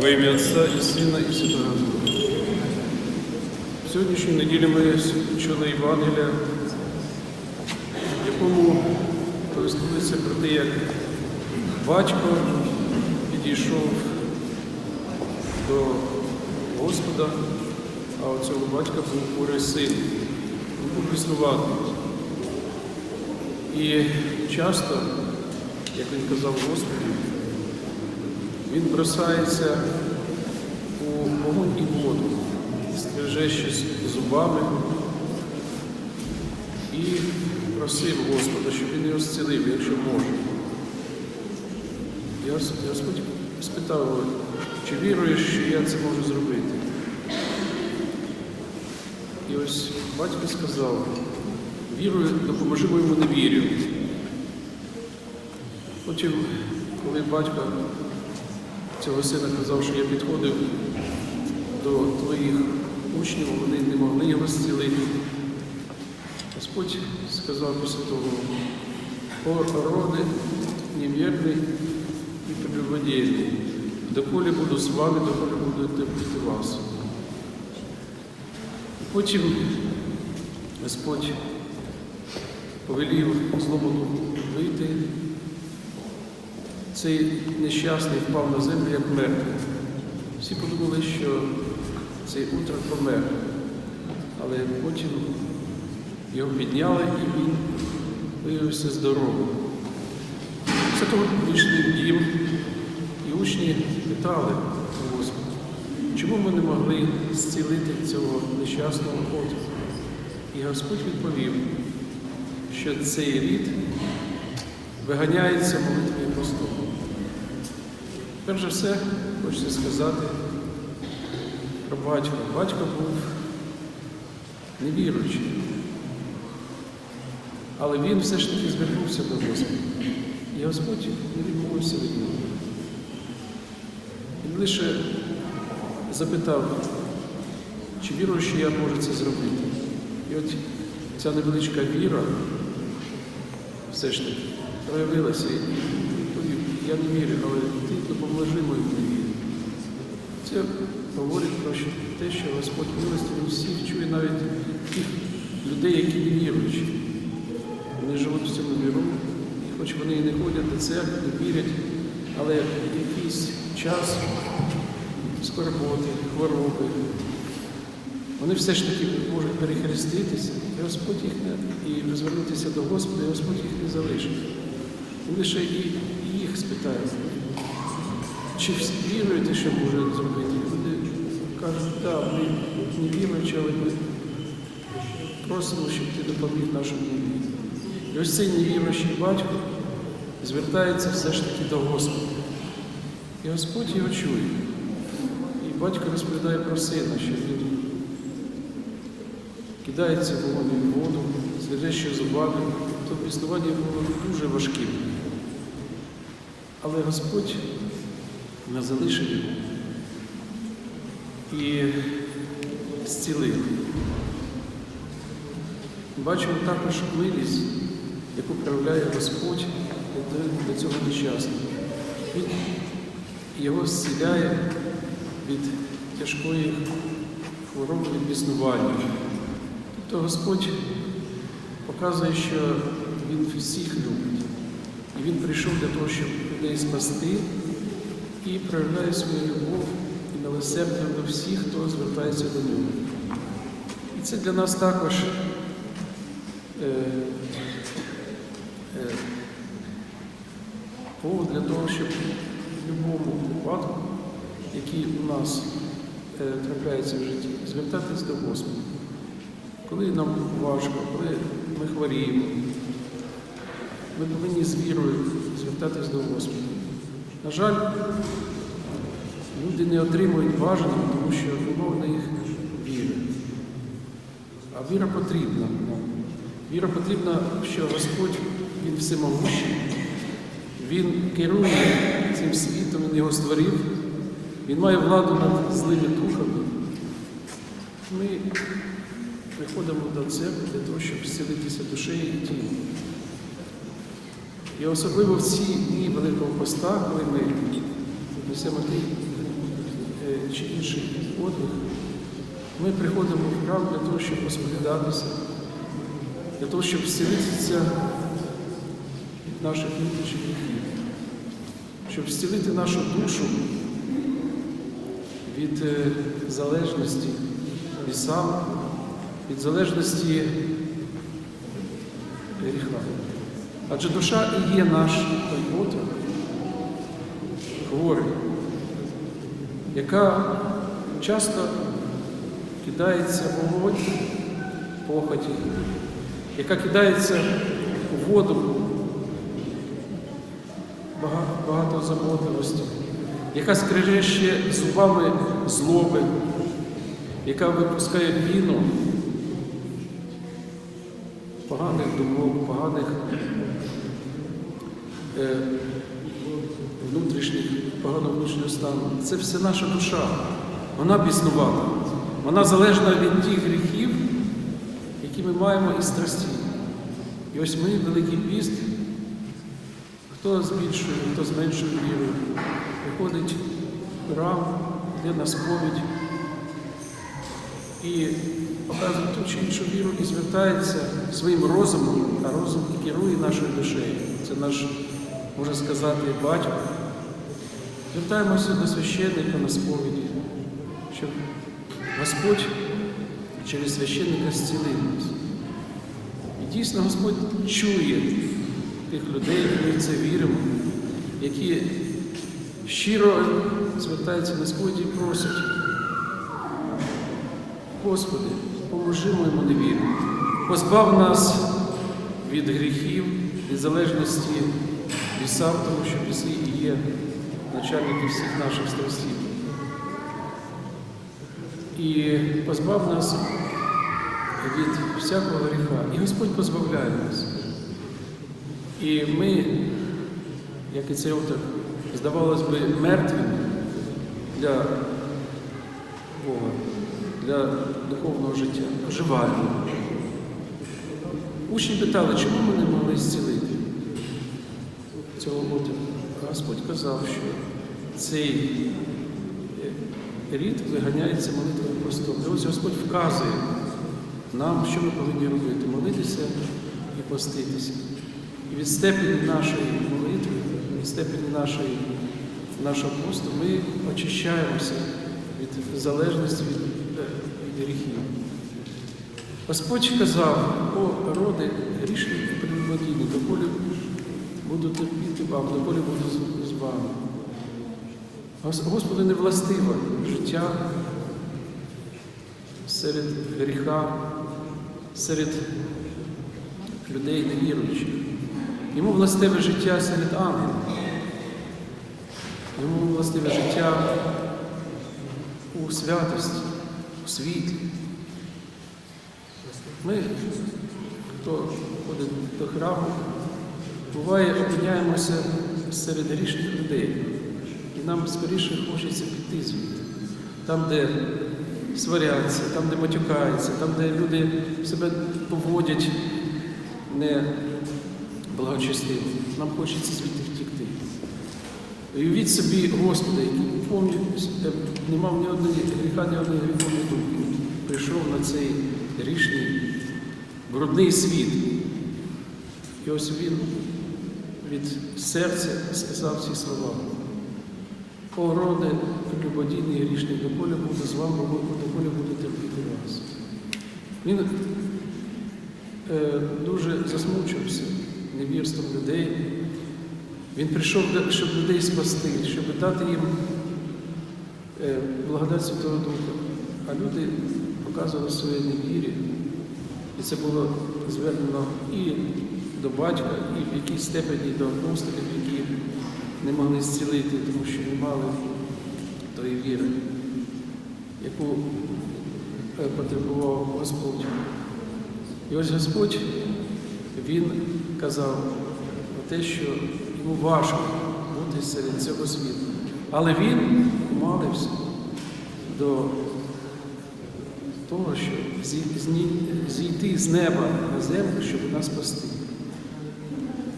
Во ім'я Отця і Сина, і Святого Духа. В сьогоднішню неділю ми чули Євангелія, в якому повістується про те, як батько підійшов до Господа, а у цього батька був хворий син. Був біснуватий. І часто, як він казав Господу, він бросається у вогонь і воду, стриже щось зубами і просив Господа, щоб він його зцілив, якщо може. Гос- Господь спитав чи віруєш, що я це можу зробити? І ось батько сказав, вірую, допоможи моєму невірю. Потім, коли батько цього сина казав, що я підходив до твоїх учнів, вони не могли його зцілити. Господь сказав після того, о роди і прелюбодійний, доколі буду з вами, доколі буду терпіти вас. Потім Господь повелів злому духу вийти. Цей нещасний впав на землю як мертвий. Всі подумали, що цей утрак помер, але потім його підняли і він виявився здоровим. Після того вийшли в дім, і учні питали у Господа, чому ми не могли зцілити цього нещасного отця? І Господь відповів, що цей рід виганяється молитвою поступу. Перш за все, хочеться сказати про батька. Батько був невіруючий, але він все ж таки звернувся до Господа. І Господь не відмовився від нього. Він лише запитав, чи вірую, що я можу це зробити. І от ця невеличка віра все ж таки проявилася я не вірю, але допоможи моєму невірі. Це говорить про те, що Господь милостивий всіх чує навіть тих людей, які не віруючі. Вони живуть в цьому віру, і хоч вони і не ходять до церкви, не вірять, але якийсь час скорботи, хвороби, вони все ж таки можуть перехреститися, і Господь їх не і звернутися до Господа, і Господь їх не залишить. Лише і їх спитає, чи віруєте, що може зробити? Люди кажуть, так, ми не віруючи, але ми просимо, щоб ти допоміг нашому невірі. І ось цей невіруючий батько звертається все ж таки до Господа. І Господь його чує. І батько розповідає про сина, що він кидається вогонь в воду, зведе ще зубами. То піснування було дуже важким. Але Господь не залишив його і зцілив. Бачимо також милість, яку проявляє Господь до цього нещасного. Він його зціляє від тяжкої хвороби від біснування. Тобто Господь показує, що Він всіх любить. І Він прийшов для того, щоб людей спасти і проявляє свою любов і милосердя до всіх, хто звертається до нього. І це для нас також е, е, повод для того, щоб в будь-якому випадку, який у нас е, трапляється в житті, звертатись до Господа. Коли нам важко, коли ми хворіємо, ми повинні з вірою звертатись до Господа. На жаль, люди не отримують бажаного, тому що немає в них віри. А віра потрібна. Віра потрібна, що Господь, Він всемогущий, Він керує цим світом, Він його створив, Він має владу над злими духами. Ми приходимо до церкви для того, щоб зцілитися душею і тілом. І особливо в ці дні Великого Поста, коли ми несемо ті е, чи інший подвиг, ми приходимо в храм для того, щоб посповідатися, для того, щоб зцілитися від наших внутрішніх гріхів, щоб зцілити нашу душу від е, залежності від сам, від залежності гріха. Адже душа і є наш той отрок, хворий, яка часто кидається в вогонь похоті, яка кидається у воду бага- багатозаботливості, яка скрежеще зубами злоби, яка випускає піну поганих думок, поганих внутрішніх, поганого внутрішнього стану. Це все наша душа. Вона біснувата. Вона залежна від тих гріхів, які ми маємо із страсті. І ось ми, Великий піст, хто збільшує, хто зменшує віру, приходить в храм, йде на сповідь і показує ту чи іншу віру і звертається своїм розумом, а розум керує нашою душею. Це наш, можна сказати, батько. Звертаємося до священника на сповіді, щоб Господь через священника зцілив нас. І дійсно Господь чує тих людей, які в це віримо, які щиро звертаються на сповіді і просять. Господи, поможи моєму невірі, позбав нас від гріхів, від залежності сам, тому що піси і є начальники всіх наших страстів. І позбав нас від всякого гріха. І Господь позбавляє нас. І ми, як і цей оток, здавалось би, мертві для Бога, для духовного життя, оживаємо. Учні питали, чому ми не могли зцілити цього? Господь казав, що цей е, рід виганяється молитвою простом. І ось Господь вказує нам, що ми повинні робити молитися і поститися. І від степені нашої молитви, від степені нашої, нашого посту ми очищаємося від залежності від, е, від гріхів. Господь казав, о роди грішні і прелюбодійні, доколі буду терпіти вам, доколі буду з- вами. Гос- Господу не властиво життя серед гріха, серед людей невіруючих. Йому властиве життя серед ангелів. Йому властиве життя у святості, у світлі. Ми, хто ходить до храму, буває, опиняємося серед грішних людей. І нам скоріше хочеться піти звідти. Там, де сваряться, там, де матюкаються, там, де люди себе поводять не благочестиво. Нам хочеться звідти втікти. І собі Господа, який повністю не мав ні одної гріха, ні одної гріховної думки. Прийшов на цей грішний, брудний світ. І ось він від серця сказав ці слова. О, роде, любодійний грішний, доколі буду з вами, доколі буду терпіти вас. Він е, дуже засмучився невірством людей. Він прийшов, щоб людей спасти, щоб дати їм е, благодать Святого Духа. А люди показували своє невірі. І це було звернено і до батька, і в якійсь степені до апостолів, які не могли зцілити, тому що не мали тої віри, яку е, потребував Господь. І ось Господь, Він казав про те, що йому важко бути серед цього світу. Але він молився до того, щоб зійти з неба на землю, щоб нас спасти.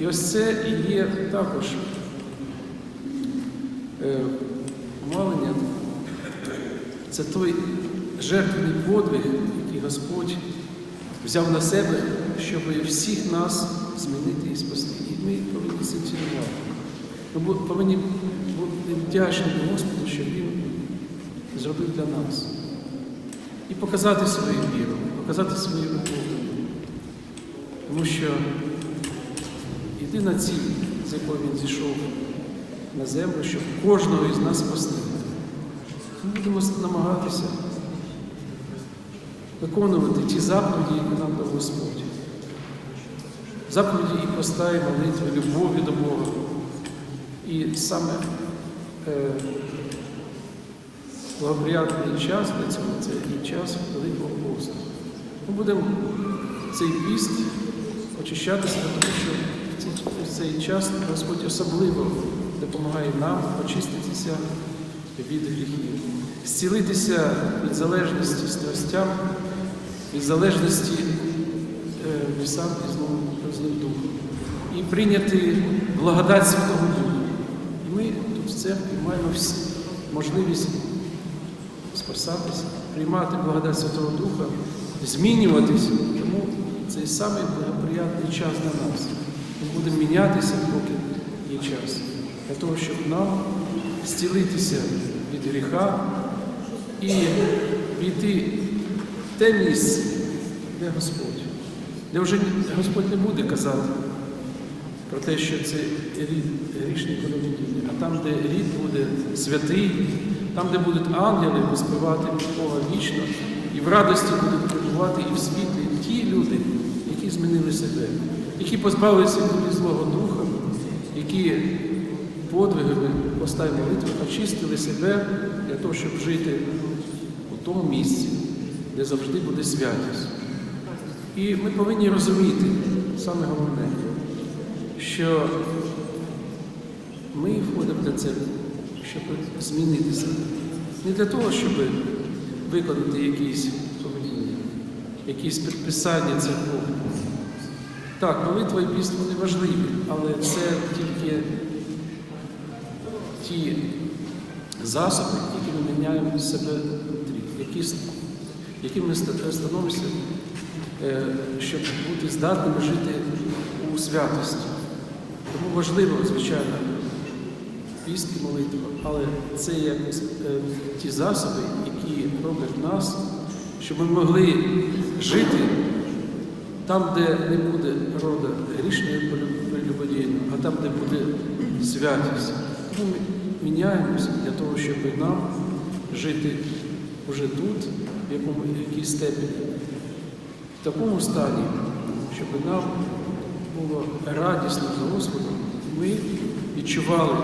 І ось це і є також е, Це той жертвений подвиг, який Господь взяв на себе, щоб всіх нас змінити і спасти. І ми повинні це цінувати. Ми повинні бути вдячні Господу, що Він зробив для нас. І показати свою віру, показати свою любов. Тому що єдина ціль, з якою він зійшов на землю, щоб кожного із нас спасти. Ми будемо намагатися виконувати ті заповіді, які нам дав Господь. Заповіді і поста, і молитви, любові до Бога. І саме е, благоприятний час для цього це і час Великого посту. Ми будемо цей піст очищатися, тому що в цей, час Господь особливо допомагає нам очиститися від гріхів, зцілитися від залежності страстям, від залежності е, вісам і злом, злим духом. І прийняти благодать Святого Духа. І ми тут в церкві маємо всі можливість спасатися, приймати благодать Святого Духа, змінюватися. Тому цей самий благоприятний час для нас. Ми будемо мінятися, поки є час, для того, щоб нам зцілитися від гріха і війти в те місце, де Господь, де вже Господь не буде казати про те, що це рід грішний колонії, а там, де рід буде святий, там, де будуть ангели виспівати Бога вічно, і в радості будуть перебувати і в світлі ті люди, які змінили себе, які позбавилися від злого духа, які подвигами поста й очистили себе для того, щоб жити у тому місці, де завжди буде святість. І ми повинні розуміти саме головне, що ми входимо для церкви, щоб змінитися. Не для того, щоб виконати якісь повеління, якісь предписання церкви. Так, молитва і піст вони важливі, але це тільки ті засоби, які ми міняємо в себе внутрі, які ми становимося, е, щоб бути здатними жити у святості. Тому важливо, звичайно, піст і молитва, але це як е, ті засоби, які роблять нас, щоб ми могли жити там, де не буде рода грішної прелюбодійної, а там, де буде святість. Тому ми міняємося для того, щоб нам жити вже тут, в якому в якійсь степені, в такому стані, щоб нам було радісно з Господом, ми відчували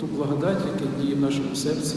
ту благодать, яка діє в нашому серці.